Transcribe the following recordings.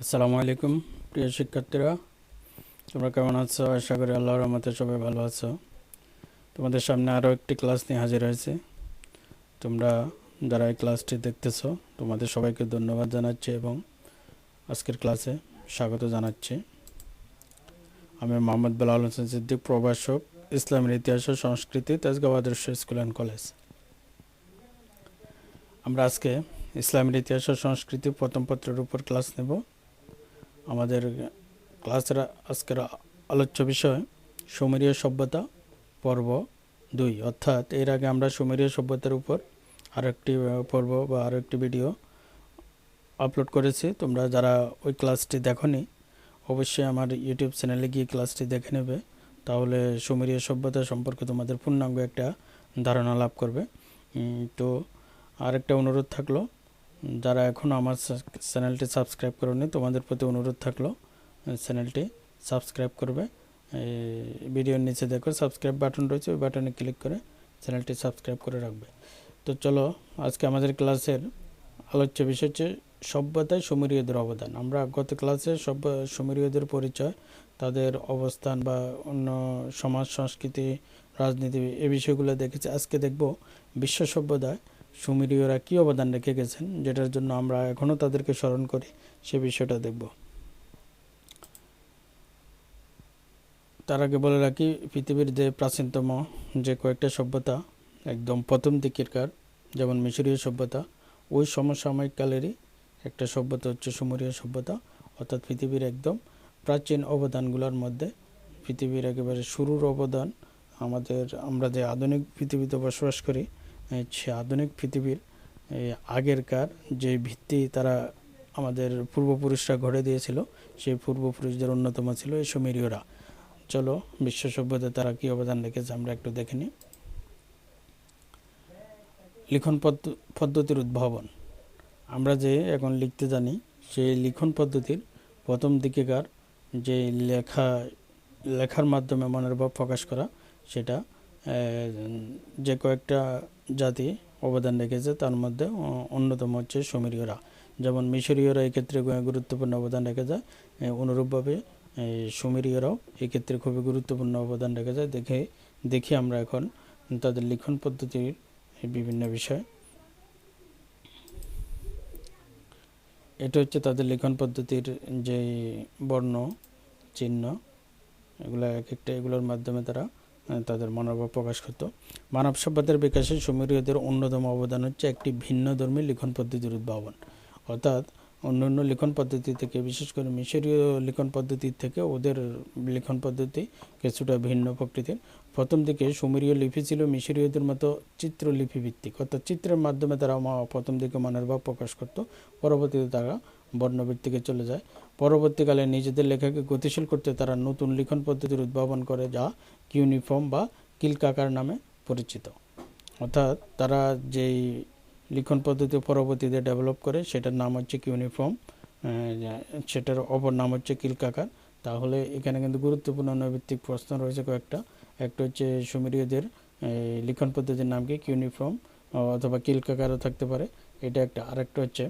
আসসালামু আলাইকুম, প্রিয় শিক্ষার্থীরা। তোমরা কেমন আছো? আশা করি আল্লাহর রহমতে সবাই ভালো আছো। তোমাদের সামনে আরও একটি ক্লাস নিয়ে হাজির হয়েছে। তোমরা যারা এই ক্লাসটি দেখতেছো, তোমাদের সবাইকে ধন্যবাদ জানাচ্ছি এবং আজকের ক্লাসে স্বাগত জানাচ্ছি। আমি মোহাম্মদ বেলাল হোসেন সিদ্দিক, প্রভাষক ইসলামের ইতিহাস ও সংস্কৃতি, তেজগাঁও আদর্শ স্কুল অ্যান্ড কলেজ। আমরা আজকে ইসলামের ইতিহাস ও সংস্কৃতি প্রথম পত্রের উপর ক্লাস নেব। আমাদের ক্লাসের আজকের আলোচ্য বিষয় সুমেরীয় সভ্যতা, পর্ব দুই। অর্থাৎ এর আগে আমরা সুমেরীয় সভ্যতার উপর আরেকটি পর্ব বা আরেকটি ভিডিও আপলোড করেছি। তোমরা যারা ওই ক্লাসটি দেখনি, অবশ্যই আমার ইউটিউব চ্যানেলে গিয়ে ক্লাসটি দেখে নেবে। তাহলে সুমেরীয় সভ্যতা সম্পর্কে তোমাদের পূর্ণাঙ্গ একটা ধারণা লাভ করবে। তো আরেকটা অনুরোধ থাকল যারা এখনও আমার চ্যানেলটি সাবস্ক্রাইব করেনি, তোমাদের প্রতি অনুরোধ থাকল চ্যানেলটি সাবস্ক্রাইব করবে। ভিডিওর নিচে দেখো সাবস্ক্রাইব বাটন রয়েছে, ওই বাটনে ক্লিক করে চ্যানেলটি সাবস্ক্রাইব করে রাখবে। তো চলো, আজকে আমাদের ক্লাসের আলোচ্য বিষয় হচ্ছে সভ্যতায় সুমেরীয়দের অবদান। আমরা গত ক্লাসে সভ্য, সুমেরীয়দের পরিচয়, তাদের অবস্থান বা অন্য সমাজ, সংস্কৃতি, রাজনীতি এই বিষয়গুলো দেখেছি। আজকে দেখব বিশ্ব সভ্যতায় সুমেরীয়রা কী অবদান রেখে গেছেন যেটার জন্য আমরা এখনও তাদেরকে স্মরণ করি, সে বিষয়টা দেখব। তার আগে বলে রাখি, পৃথিবীর যে প্রাচীনতম যে কয়েকটা সভ্যতা, একদম প্রথম দিকেরকার যেমন মিশরীয় সভ্যতা, ওই সমসাময়িক কালেরই একটা সভ্যতা হচ্ছে সুমেরীয় সভ্যতা, অর্থাৎ পৃথিবীর একদম প্রাচীন অবদানগুলোর মধ্যে পৃথিবীর একেবারে শুরুর অবদান আমাদের, আমরা যে আধুনিক পৃথিবীতে বসবাস করি সে আধুনিক পৃথিবীর আগেরকার যে ভিত্তি তারা আমাদের পূর্বপুরুষরা গড়ে দিয়েছিল, সেই পূর্বপুরুষদের অন্যতম ছিল এই সুমেরীয়রা। চলো, বিশ্ব সভ্যতায় তারা কী অবদান রেখেছে আমরা একটু দেখে নিই। লিখন পদ্ধ- পদ্ধতির উদ্ভাবন। আমরা যে এখন লিখতে জানি, সেই লিখন পদ্ধতির প্রথম দিকেকার যে লেখা, লেখার মাধ্যমে মনের ভাব প্রকাশ করা, সেটা যে কয়েকটা জাতি অবদান রেখেছে, তার মধ্যে অন্যতম হচ্ছে সুমেরীয়রা। যেমন মিশরীয়রা এক্ষেত্রে গুরুত্বপূর্ণ অবদান রেখে যায় অনুরূপভাবে সুমেরীয়রাও এক্ষেত্রে খুবই গুরুত্বপূর্ণ অবদান রেখে যায় দেখে, দেখি আমরা এখন তাদের লিখন পদ্ধতির বিভিন্ন বিষয়। এটা হচ্ছে তাদের লিখন পদ্ধতির যে বর্ণ, চিহ্ন, এগুলো এক একটা, এগুলোর মাধ্যমে তারা তাদের মনোভাব প্রকাশ করত। মানব সভ্যতার বিকাশে সুমেরীয়দের অন্যতম অবদান হচ্ছে একটি ভিন্ন ধর্মী লিখন পদ্ধতির উদ্ভাবন। অর্থাৎ অন্য অন্য লিখন পদ্ধতি থেকে, বিশেষ করে মিশরীয় লিখন পদ্ধতি থেকে ওদের লিখন পদ্ধতি কিছুটা ভিন্ন প্রকৃতির। প্রথম দিকে সুমেরীয় লিপি ছিল মিশরীয়দের মতো চিত্রলিপি ভিত্তিক অর্থাৎ চিত্রের মাধ্যমে তারা প্রথম দিকে মনের ভাব প্রকাশ করত, পরবর্তীতে তারা বর্ণভিত্তিকে চলে যায়। পরবর্তীকালে নিজেদের লেখাকে গতিশীল করতে তারা নতুন লিখন পদ্ধতির উদ্ভাবন করে যা কিউনিফর্ম বা কিলকাকার নামে পরিচিত। অর্থাৎ তারা যেই লিখন পদ্ধতি পরবর্তীতে ডেভেলপ করে, সেটার নাম হচ্ছে কিউনিফর্ম সেটার অপর নাম হচ্ছে কিলকাকার। তাহলে এখানে কিন্তু গুরুত্বপূর্ণ নৈভিত্তিক প্রশ্ন রয়েছে কয়েকটা। একটা হচ্ছে সুমেরীয়দের লিখন পদ্ধতির নাম কি? কিউনিফর্ম, অথবা কিলকাকারও থাকতে পারে। এটা একটা। আরেকটা হচ্ছে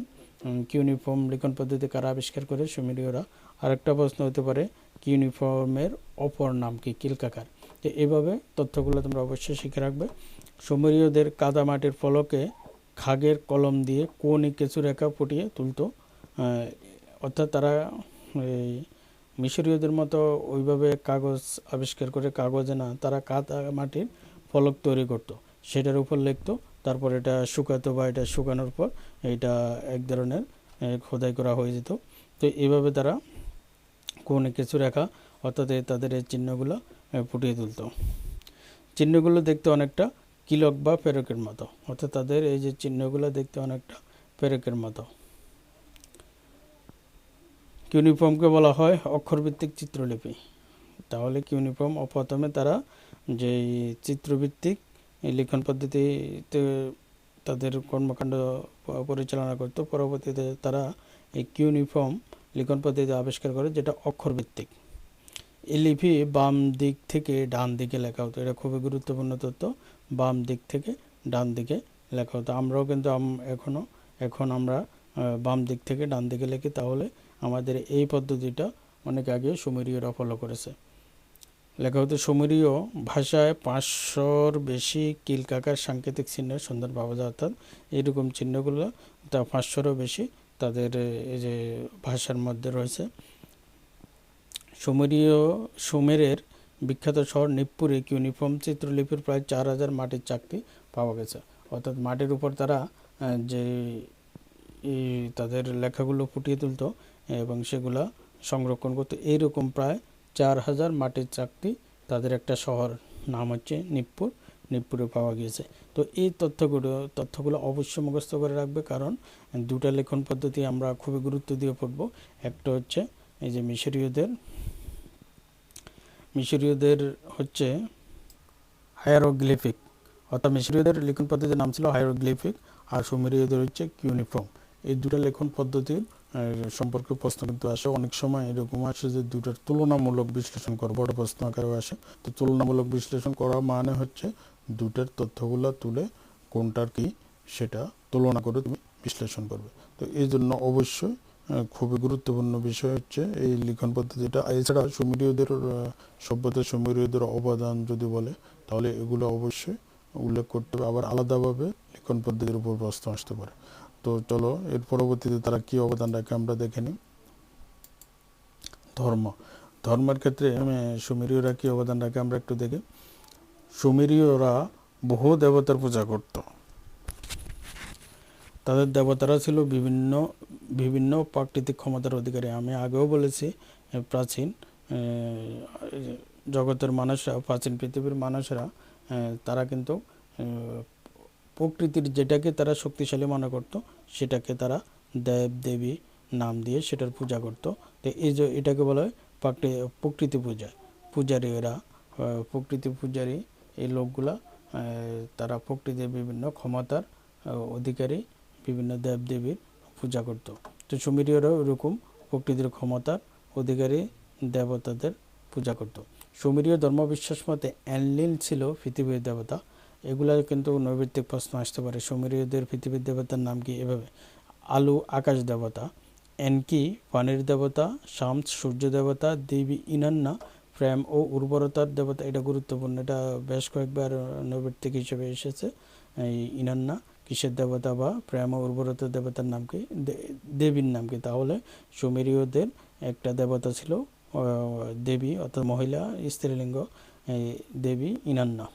কিউনিফর্ম লিখন পদ্ধতি কারা আবিষ্কার করে, সুমেরীয়রা? আরেকটা প্রশ্ন হতে পারে কিউনিফর্মের অপর নাম কি? কিলকাকার। তো এইভাবে তথ্যগুলো তোমরা অবশ্যই শিখে রাখবে। সুমেরীয়দের কাদামাটির ফলকে খাগের কলম দিয়ে কোণে কিছু রেখা ফুটিয়ে তুলতো। অর্থাৎ তারা, এই মিশরীয়দের মতো ওইভাবে কাগজ আবিষ্কার করে, কাগজে না, তারা কাদা মাটির ফলক তৈরি করতো। সেটার উপর লিখতো তারপর এটা শুকাতো বা এটা শুকানোর পর এটা এক ধরনের খোদাই করা হয়ে যেত। তো এইভাবে তারা কোণে কিছু রেখা, অর্থাৎ তাদের এই চিহ্নগুলো ফুটিয়ে তুলতো। চিহ্নগুলো দেখতে অনেকটা কিলক বা পেরকের মতো, অর্থাৎ তাদের এই যে চিহ্নগুলো দেখতে অনেকটা পেরকের মতো। কিউনিফর্মকে বলা হয় অক্ষরভিত্তিক চিত্রলিপি। তাহলে কিউনিফর্ম ও প্রথমে তারা যেই চিত্রভিত্তিক এই লিখন পদ্ধতিতে তাদের কর্মকাণ্ড পরিচালনা করতো। পরবর্তীতে তারা এই কিউনিফর্ম লিখন পদ্ধতি আবিষ্কার করে, যেটা অক্ষরভিত্তিক। এই লিপি বাম দিক থেকে ডান দিকে লেখা হতো। এটা খুবই গুরুত্বপূর্ণ তথ্য। বাম দিক থেকে ডান দিকে লেখা হতো। আমরাও কিন্তু এখনও এখন আমরা বাম দিক থেকে ডান দিকে লিখি, তাহলে আমাদের এই পদ্ধতিটা অনেক আগে সুমেরীয়রা ফলো করেছে। লেখা হতো সুমেরীয় ভাষায় পাঁচশোর বেশি কিলকাকার সাংকেতিক পাওয়া যায়, অর্থাৎ এইরকম চিহ্নগুলো তা পাঁচশোরও বেশি তাদের, এই যে ভাষার মধ্যে রয়েছে। সুমেরীয়, সুমেরের বিখ্যাত শহর নিপ্পুরে ইউনিফর্ম চিত্রলিপির প্রায় চার হাজার মাটির চাকতি পাওয়া গেছে। অর্থাৎ মাটির উপর তারা যে তাদের লেখাগুলো ফুটিয়ে তুলতো এবং সেগুলা সংরক্ষণ করতো, এইরকম প্রায় চার হাজার মাটির চাকরি তাদের একটা শহর, নাম হচ্ছে নিপ্পুর। নিপ্পুরে পাওয়া গিয়েছে। তো এই তথ্যগুলো তথ্যগুলো অবশ্যই মুখস্থ করে রাখবে কারণ দুটা লেখন পদ্ধতি আমরা খুবই গুরুত্ব দিয়ে পড়ব। একটা হচ্ছে এই যে মিশরীয়দের মিশরীয়দের হচ্ছে হায়ারোগ্লিফিক। অর্থাৎ মিশরীয়দের লেখন পদ্ধতির নাম ছিল হায়ারোগ্লিফিক আর সুমেরীয়দের হচ্ছে কিউনিফর্ম। এই দুটা লেখন পদ্ধতির সম্পর্কে প্রশ্ন কিন্তু আসে। অনেক সময় এরকম আসে যে দুটার তুলনামূলক বিশ্লেষণ করা, বড় প্রশ্ন আকারেও আসে। তো তুলনামূলক বিশ্লেষণ করা মানে হচ্ছে দুটার তথ্যগুলো তুলে কোনটার কি সেটা তুলনা করে তুমি বিশ্লেষণ করবে। তো এই জন্য অবশ্যই খুবই গুরুত্বপূর্ণ বিষয় হচ্ছে এই লিখন পদ্ধতিটা। এছাড়া সুমেরীয়দের সভ্যতা সুমেরীয়দের অবদান যদি বলে, তাহলে এগুলো অবশ্যই উল্লেখ করতে হবে। আবার আলাদাভাবে লিখন পদ্ধতির উপর প্রশ্ন আসতে পারে। তো চলো, এর পরবর্তীতে তারা কি অবদান রাখে আমরা দেখে নিই। ধর্ম। ধর্মের ক্ষেত্রে সুমেরীয়রা কি অবদান রাখে আমরা একটু দেখি। সুমেরীয়রা বহু দেবতার পূজা করত। তাদের দেবতারা ছিল বিভিন্ন বিভিন্ন প্রাকৃতিক ক্ষমতার অধিকারী। আমি আগেও বলেছি প্রাচীন জগতের মানুষরা, প্রাচীন পৃথিবীর মানুষরা তারা কিন্তু প্রকৃতির যেটাকে তারা শক্তিশালী মনে করত সেটাকে তারা দেব দেবী নাম দিয়ে সেটার পূজা করত। তো এই যে এটাকে বলা হয় প্রাকৃ প্রকৃতি পূজা। পূজারী এরা প্রকৃতি পূজারী এই লোকগুলা তারা প্রকৃতির বিভিন্ন ক্ষমতার অধিকারী, বিভিন্ন দেব দেবীর পূজা করত। তো সুমেরীয়রাও এরকম প্রকৃতির ক্ষমতার অধিকারী, দেবতাদের পূজা করত। সুমেরীয় ধর্মবিশ্বাস মতে অ্যানলিল ছিল পৃথিবীর দেবতা এগুলা কিন্তু নৈবেদিক প্রশ্ন আসতে পারে। সুমেরীয়দের পৃথিবীর দেবতার নাম কি? এভাবে। আলু আকাশ দেবতা, এনকি পানির দেবতা, শামস সূর্য দেবতা, দেবী ইনান্না, প্রেম ও উর্বরতার দেবতা, এটা গুরুত্বপূর্ণ। এটা বেশ কয়েকবার নৈবেদিক হিসেবে এসেছে। এই ইনান্না কিসের দেবতা বা প্রেম ও উর্বরতার দেবতার নাম কি? দেবীর নাম কি? তাহলে সুমেরীয়দের একটা দেবতা ছিল দেবী অর্থাৎ মহিলা, স্ত্রীলিঙ্গ দেবী ইনান্না।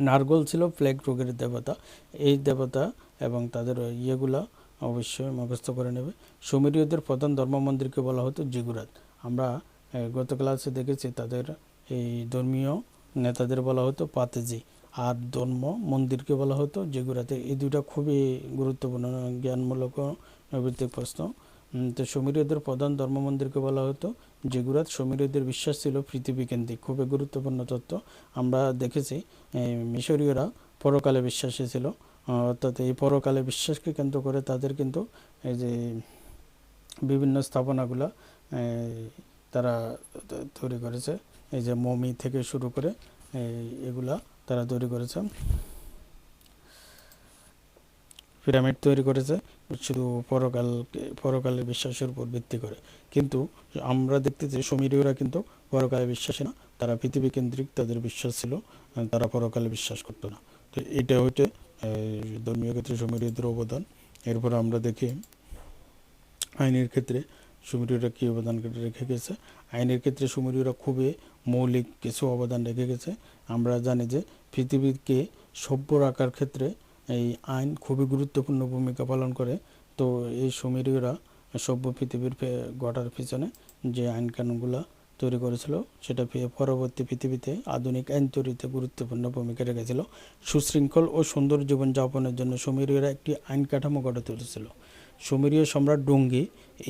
নারগল ছিল প্লেগ রোগের দেবতা। এই দেবতা এবং তাদের ইয়েগুলা অবশ্যই মুখস্থ করে নেবে। সুমেরীয়দের প্রধান ধর্ম মন্দিরকে বলা হতো জিগুরাত। আমরা গত ক্লাসে দেখেছি তাদের এই ধর্মীয় নেতাদের বলা হতো পাতেজি। আর ধর্ম মন্দিরকে বলা হতো জিগুরাতে। এই দুটা খুবই গুরুত্বপূর্ণ, জ্ঞানমূলক ও প্রশ্ন। তো সুমেরীয়দের প্রধান ধর্ম মন্দিরকে বলা হতো জিগুরাত সমীরদের বিশ্বাস ছিল পৃথিবী কেন্দ্রিক খুবই গুরুত্বপূর্ণ তত্ত্ব। আমরা দেখেছি মিশরীয়রা পরকালে বিশ্বাসী ছিল। অর্থাৎ এই পরকালে বিশ্বাসকে কেন্দ্র করে তাদের কিন্তু এই যে বিভিন্ন স্থাপনাগুলা তারা তৈরি করেছে। এই যে মমি থেকে শুরু করে এগুলা তারা তৈরি করেছে। পিরামিড তৈরি করেছে, শুধু পরকাল পরকালের বিশ্বাসের উপর ভিত্তি করে। কিন্তু আমরা দেখতেছি সুমেরীয়রা কিন্তু পরকালে বিশ্বাসী না, তারা পৃথিবী কেন্দ্রিক তাদের বিশ্বাস ছিল তারা পরকালে বিশ্বাস করতো না। তো এটা হচ্ছে ধর্মীয় ক্ষেত্রে সুমেরীয়দের অবদান। এরপর আমরা দেখি আইনের ক্ষেত্রে সুমেরীয়রা কী অবদান রেখে গেছে। আইনের ক্ষেত্রে সুমেরীয়রা খুবই মৌলিক কিছু অবদান রেখে গেছে। আমরা জানি যে পৃথিবীকে সভ্য রাখার ক্ষেত্রে এই আইন খুবই গুরুত্বপূর্ণ ভূমিকা পালন করে। তো এই সুমেরীয়রা সভ্য পৃথিবীর গড়ার পিছনে যে আইন কানুনগুলো তৈরি করেছিল, সেটা পরবর্তী পৃথিবীতে আধুনিক আইন তৈরিতে গুরুত্বপূর্ণ ভূমিকা রেখেছিল। সুশৃঙ্খল ও সুন্দর জীবনযাপনের জন্য সুমেরীয়রা একটি আইন কাঠামো গড়ে তুলেছিল। সুমেরীয় সম্রাট ডুঙ্গি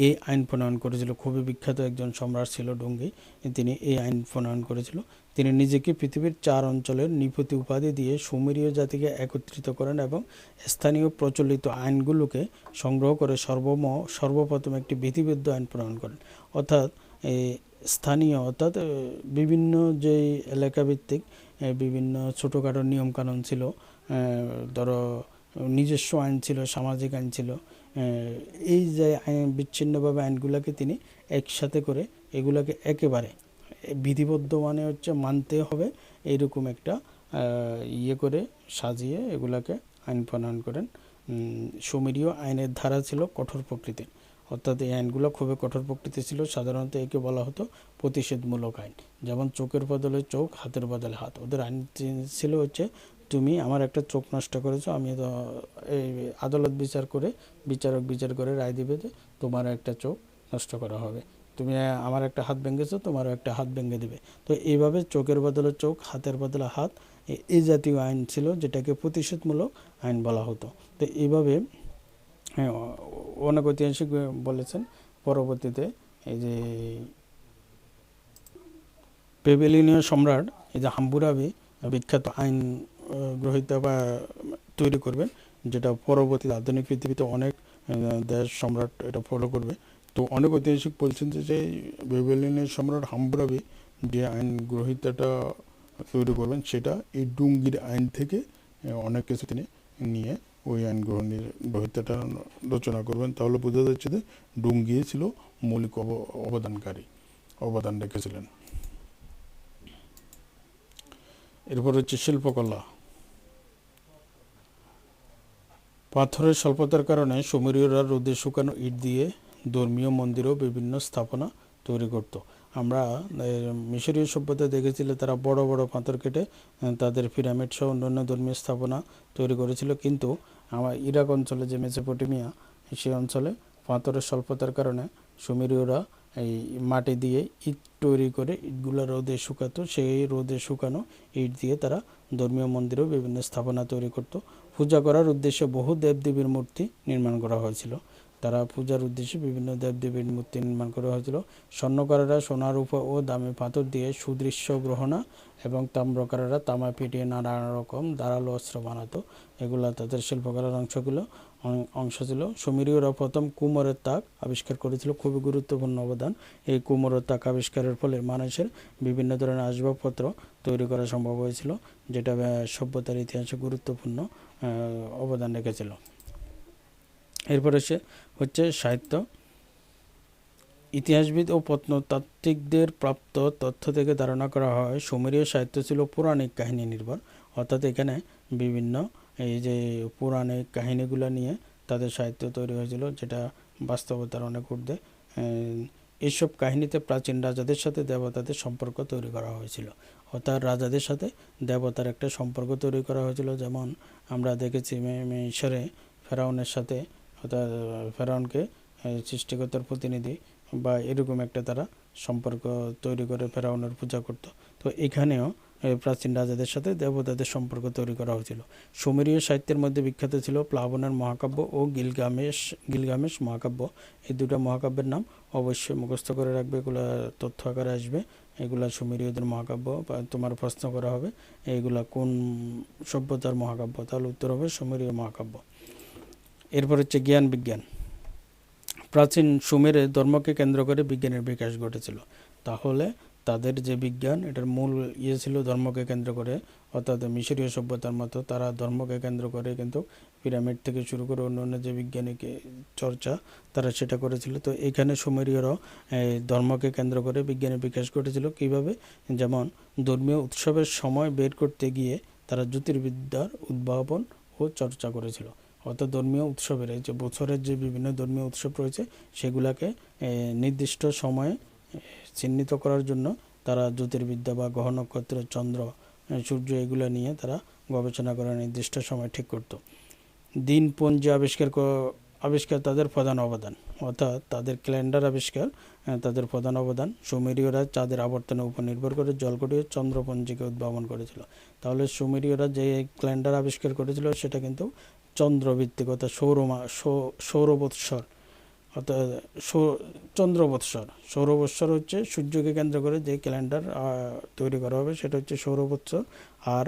এই আইন প্রণয়ন করেছিল। খুবই বিখ্যাত একজন সম্রাট ছিল ডুঙ্গি। তিনি এই আইন প্রণয়ন করেছিল। তিনি নিজেকে পৃথিবীর চার অঞ্চলের নিপতি উপাধি দিয়ে সুমেরীয় জাতিকে একত্রিত করেন এবং স্থানীয় প্রচলিত আইনগুলোকে সংগ্রহ করে সর্বম, সর্বপ্রথম একটি বিধিবদ্ধ আইন প্রণয়ন করেন। অর্থাৎ স্থানীয়, অর্থাৎ বিভিন্ন যে এলাকাভিত্তিক বিভিন্ন ছোটোখাটো নিয়মকানুন ছিল ধরো, নিজস্ব আইন ছিল, সামাজিক আইন ছিল এই যে বিচ্ছিন্নভাবে আইনগুলোকে তিনি একসাথে করে এগুলোকে একেবারে বিধিবদ্ধ মানে হচ্ছে মানতে হবে। এইরকম একটা ইয়ে করে সাজিয়ে এগুলাকে আইন প্রণয়ন করেন। সুমেরীয় আইনের ধারা ছিল কঠোর প্রকৃতির। অর্থাৎ এই আইনগুলো খুবই কঠোর প্রকৃতি ছিল। সাধারণত একে বলা হতো প্রতিষেধমূলক আইন। যেমন চোখের বদলে চোখ, হাতের বদলে হাত। ওদের আইন ছিল হচ্ছে তুমি আমার একটা চোখ নষ্ট করেছ, আমি এই আদালত বিচার করে, বিচারক বিচার করে রায় দিবে যে তোমার একটা চোখ নষ্ট করা হবে। তুমি আমার একটা হাত ভেঙেছো তোমারও একটা হাত ভেঙে দেবে। তো এইভাবে চোখের বদলে চোখ হাতের বদলে হাত এই জাতীয় আইন ছিল যেটাকে প্রতিশোধমূলক আইন বলা হতো। তো এইভাবে হ্যাঁ, অনেক ঐতিহাসিক বলেছেন। পরবর্তীতে এই যে পেবেলিনীয় সম্রাট এই যে হাম্বুরাবি বিখ্যাত আইন গ্রহীতা বা তৈরি করবেন যেটা পরবর্তী আধুনিক পৃথিবীতে অনেক দেশ সম্রাট এটা ফলো করবে। তো অনেক ঐতিহাসিক বলছেন যে যে সম্রাট হাম্বুরাবি যে আইন গ্রহীতাটা তৈরি করবেন, সেটা এই ডুঙ্গির আইন থেকে অনেক কিছু তিনি নিয়ে ওই আইন গ্রহণের গ্রহীতাটা রচনা করবেন। তাহলে বোঝা যাচ্ছে যে ডুঙ্গি ছিল মৌলিক অব- অবদানকারী, অবদান রেখেছিলেন। এরপর হচ্ছে শিল্পকলা। পাথরের স্বল্পতার কারণে সুমেরীয়রা রোদে শুকানো ইট দিয়ে ধর্মীয় মন্দির ও বিভিন্ন স্থাপনা তৈরি করত। আমরা মিশরীয় সভ্যতা দেখেছিলে, তারা বড় বড় পাথর কেটে তাদের পিরামিড সহ অন্যান্য ধর্মীয় স্থাপনা তৈরি করেছিল। কিন্তু আমার ইরাক অঞ্চলে যে মেসোপটেমিয়া সেই অঞ্চলে পাথরের স্বল্পতার কারণে সুমেরীয়রা এই মাটি দিয়ে ইট তৈরি করে ইটগুলো রোদে শুকাতো। সেই রোদে শুকানো ইট দিয়ে তারা ধর্মীয় মন্দিরেও বিভিন্ন স্থাপনা তৈরি করত। পূজা করার উদ্দেশ্যে বহু দেবদেবীর মূর্তি নির্মাণ করা হয়েছিল। তারা পূজার উদ্দেশ্যে বিভিন্ন দেবদেবীর মূর্তি নির্মাণ করা হয়েছিল। স্বর্ণকারেরা সোনার উপর ও দামি পাথর দিয়ে সুদৃশ্য গ্রহণা এবং তাম্রকারেরা তামা পিটিয়ে নানা রকম ধারালো অস্ত্র বানাতো। এগুলো তাদের শিল্পকলার অংশগুলো অংশ ছিল। সুমেরীয়রা প্রথম কুমোরের তাক আবিষ্কার করেছিল। খুবই গুরুত্বপূর্ণ অবদান। এই কুমোরের তাক আবিষ্কারের ফলে মানুষের বিভিন্ন ধরনের আসবাবপত্র তৈরি করা সম্ভব হয়েছিল, যেটা সভ্যতার ইতিহাসে গুরুত্বপূর্ণ অবদান রেখেছিল। এরপরে সে হচ্ছে সাহিত্য। ইতিহাসবিদ ও প্রত্নতাত্ত্বিকদের প্রাপ্ত তথ্য থেকে ধারণা করা হয়, সুমেরীয় সাহিত্য ছিল পৌরাণিক কাহিনী নির্ভর। অর্থাৎ এখানে বিভিন্ন এই যে পৌরাণিক কাহিনীগুলো নিয়ে তাদের সাহিত্য তৈরি হয়েছিল, যেটা বাস্তবতার অনেক ঊর্ধ্বে। এইসব কাহিনীতে প্রাচীন রাজাদের সাথে দেবতাদের সম্পর্ক তৈরি করা হয়েছিল। অর্থাৎ রাজাদের সাথে দেবতার একটা সম্পর্ক তৈরি করা হয়েছিল, যেমন আমরা দেখেছি মিশরে ফেরাউনের সাথে অর্থাৎ ফেরাউনকে সৃষ্টিকর্তার প্রতিনিধি বা এরকম একটা তারা সম্পর্ক তৈরি করে ফেরাউনের পূজা করত। তো এখানেও প্রাচীন রাজাদের সাথে দেবতাদের সম্পর্ক তৈরি করা হয়েছিল। সুমেরীয় সাহিত্যের মধ্যে বিখ্যাত ছিল প্লাবনের মহাকাব্য ও গিলগামেশ গিলগামেশ মহাকাব্য। এই দুটো মহাকাব্যের নাম অবশ্যই মুখস্থ করে রাখবে, এগুলা তথ্য আকারে আসবে। এগুলা সুমেরীয়দের মহাকাব্য বা তোমার প্রশ্ন করা হবে এইগুলা কোন সভ্যতার মহাকাব্য? তাহলে উত্তর হবে সুমেরীয় মহাকাব্য। এরপর হচ্ছে জ্ঞান বিজ্ঞান। প্রাচীন সুমেরে ধর্মকে কেন্দ্র করে বিজ্ঞানের বিকাশ ঘটেছিল। তাহলে তাদের যে বিজ্ঞান, এটার মূল ইয়ে ছিল ধর্মকে কেন্দ্র করে, অর্থাৎ মিশরীয় সভ্যতার মতো তারা ধর্মকে কেন্দ্র করে কিন্তু পিরামিড থেকে শুরু করে অন্য অন্য যে বৈজ্ঞানিক চর্চা, তারা সেটা করেছিল। তো এখানে সুমেরীয়রাও ধর্মকে কেন্দ্র করে বিজ্ঞানের বিকাশ ঘটেছিল। কীভাবে? যেমন ধর্মীয় উৎসবের সময় বের করতে গিয়ে তারা জ্যোতির্বিদ্যার উদ্ভাবন ও চর্চা করেছিল। অর্থাৎ ধর্মীয় উৎসবের যে বছরের যে বিভিন্ন ধর্মীয় উৎসব রয়েছে, সেগুলাকে নির্দিষ্ট সময়ে চিহ্নিত করার জন্য তারা জ্যোতির্বিদ্যা বা গ্রহ নক্ষত্র, চন্দ্র সূর্য এগুলো নিয়ে তারা গবেষণা করে নির্দিষ্ট সময় ঠিক করত। দিনপঞ্জি আবিষ্কার আবিষ্কার তাদের প্রধান অবদান। অর্থাৎ তাদের ক্যালেন্ডার আবিষ্কার তাদের প্রধান অবদান। সুমেরীয়রা চাঁদের আবর্তনের উপর নির্ভর করে জলকটি ও চন্দ্রপঞ্জিকে উদ্ভাবন করেছিল। তাহলে সুমেরীয়রা যে ক্যালেন্ডার আবিষ্কার করেছিল, সেটা কিন্তু চন্দ্রভিত্তিক অর্থাৎ সৌরমা সৌরবৎসর, অর্থাৎ চন্দ্রবৎসর। সৌরবৎসর হচ্ছে সূর্যকে কেন্দ্র করে যে ক্যালেন্ডার তৈরি করা হবে সেটা হচ্ছে সৌরবৎসর আর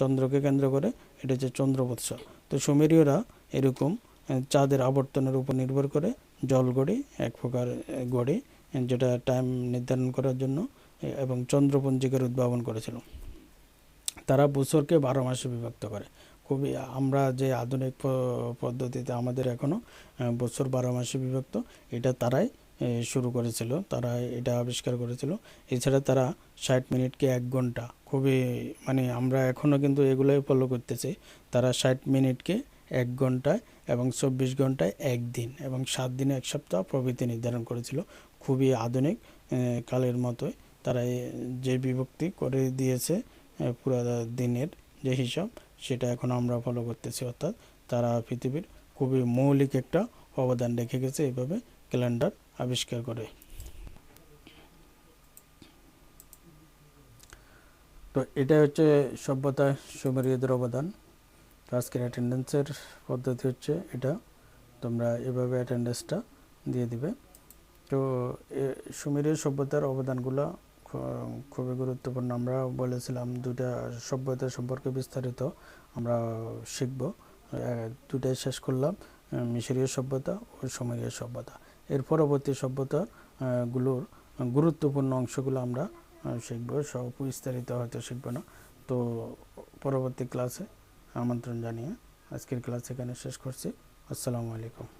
চন্দ্রকে কেন্দ্র করে এটা হচ্ছে চন্দ্রবৎসর। তো সুমেরীয়রা এরকম চাঁদের আবর্তনের উপর নির্ভর করে জল গড়ি, এক প্রকার গড়ি যেটা টাইম নির্ধারণ করার জন্য এবং চন্দ্রপঞ্জিকার উদ্ভাবন করেছিল। তারা বছরকে বারো মাসে বিভক্ত করে। খুবই আমরা যে আধুনিক পদ্ধতিতে আমাদের এখনও বছর বারো মাসে বিভক্ত, এটা তারাই শুরু করেছিল, তারা এটা আবিষ্কার করেছিল। এছাড়া তারা ষাট মিনিটকে এক ঘণ্টা, খুবই মানে আমরা এখনও কিন্তু এগুলোই ফলো করতেছি। তারা ষাট মিনিটকে এক ঘন্টায় এবং চব্বিশ ঘন্টায় একদিন এবং সাত দিনে এক সপ্তাহ প্রভৃতি নির্ধারণ করেছিল। খুবই আধুনিক কালের মতোই তারা যে বিভক্তি করে দিয়েছে পুরো দিনের যে হিসাব সেটা এখন আমরা ফলো করতেছি, অর্থাৎ তারা পৃথিবীর খুবই মৌলিক একটা অবদান রেখে গেছে এইভাবে ক্যালেন্ডার আবিষ্কার করে। তো এটা হচ্ছে সভ্যতা সুমেরীয়দের অবদান। তো আজকের অ্যাটেন্ডেন্সের পদ্ধতি হচ্ছে এটা, তোমরা এভাবে অ্যাটেন্ডেন্সটা দিয়ে দিবে। তো সুমেরীয় সভ্যতার অবদানগুলো খুবই গুরুত্বপূর্ণ। আমরা বলেছিলাম দুটা সভ্যতা সম্পর্কে বিস্তারিত আমরা শিখব। দুটাই শেষ করলাম। মিশরীয় সভ্যতা ও সুমেরীয় সভ্যতা। এর পরবর্তী সভ্যতা গুলোর গুরুত্বপূর্ণ অংশগুলো আমরা শিখব। সব বিস্তারিত হয়তো শিখব না। তো পরবর্তী ক্লাসে আমন্ত্রণ জানিয়ে আজকের ক্লাস এখানে শেষ করছি। আসসালামু আলাইকুম।